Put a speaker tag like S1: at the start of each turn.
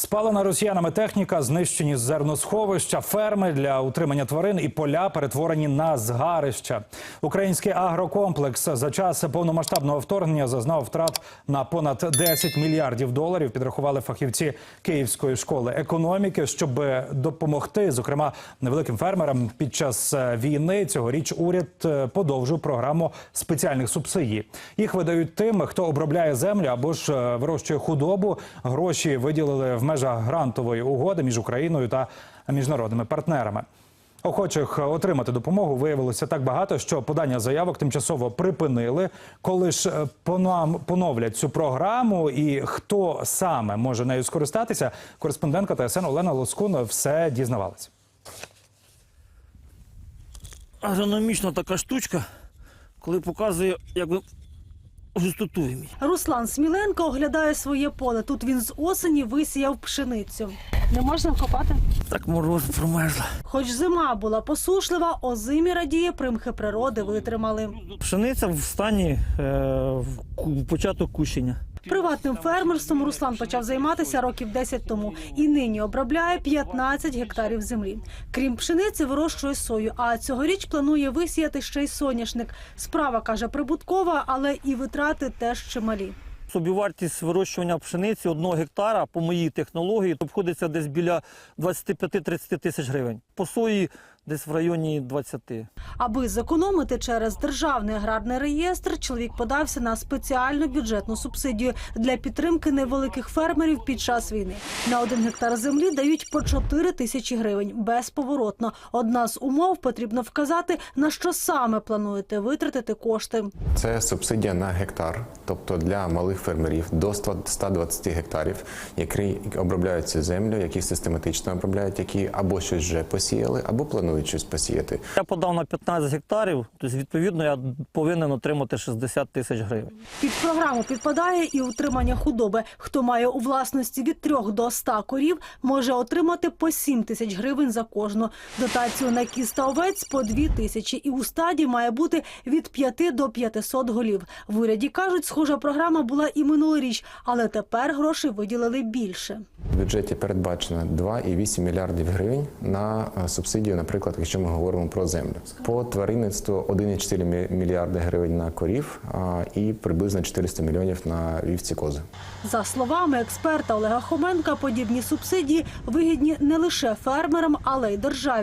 S1: Спалена росіянами техніка, знищені зерносховища, ферми для утримання тварин і поля перетворені на згарища. Український агрокомплекс за час повномасштабного вторгнення зазнав втрат на понад 10 мільярдів доларів. Підрахували фахівці Київської школи економіки, щоб допомогти, зокрема, невеликим фермерам під час е, війни. Цьогоріч уряд е, подовжив програму спеціальних субсидій. Їх видають тим, хто обробляє землю або ж е, вирощує худобу. Гроші виділили в межах грантової угоди між Україною та міжнародними партнерами. Охочих отримати допомогу виявилося так багато, що подання заявок тимчасово припинили. Коли ж е, поновлять цю програму і хто саме може нею скористатися, кореспондентка ТСН Олена Лоскун все дізнавалася.
S2: агрономічна така штучка, коли показує якби густоту.
S3: Руслан Сміленко оглядає своє поле. Тут він з осені висіяв пшеницю. Не можна копати.
S2: Так мороз промерзла.
S3: Хоч зима була посушлива, озимі радіє, примхи природи витримали.
S2: Пшениця в стані е, в початок кущення.
S3: Приватним фермерством Руслан почав займатися років 10 тому і нині обробляє 15 гектарів землі. Крім пшениці, вирощує сою. А цьогоріч планує висіяти ще й соняшник. Справа каже прибуткова, але і витрати теж чималі.
S2: Собівартість вирощування пшениці одного гектара по моїй технології обходиться десь біля 25-30 тисяч гривень. По сої десь в районі 20.
S3: Аби зекономити через державний аграрний реєстр, чоловік подався на спеціальну бюджетну субсидію для підтримки невеликих фермерів під час війни. На один гектар землі дають по 4 тисячі гривень безповоротно. Одна з умов потрібно вказати на що саме плануєте витратити кошти.
S4: Це субсидія на гектар, тобто для малих фермерів до 100 120 гектарів, які обробляють цю землю, які систематично обробляють, які або щось вже посіяли, або планують щось посіяти.
S2: Я подав на 15 гектарів, тобто відповідно я повинен отримати 60 тисяч гривень.
S3: Під програму підпадає і утримання худоби. Хто має у власності від 3 до 100 корів, може отримати по 7 тисяч гривень за кожну. Дотацію на кіз та овець по 2 тисячі. І у стаді має бути від 5 до 500 голів. В уряді кажуть, схожа програма була і минулоріч, але тепер грошей виділили більше.
S4: В бюджеті передбачено 2,8 мільярдів гривень на е, субсидію, наприклад, якщо ми говоримо про землю. По тваринництву 1,4 мільярди гривень на корів і приблизно 400 мільйонів на вівці кози.
S3: За словами експерта Олега Хоменка, подібні субсидії вигідні не лише фермерам, але й державі.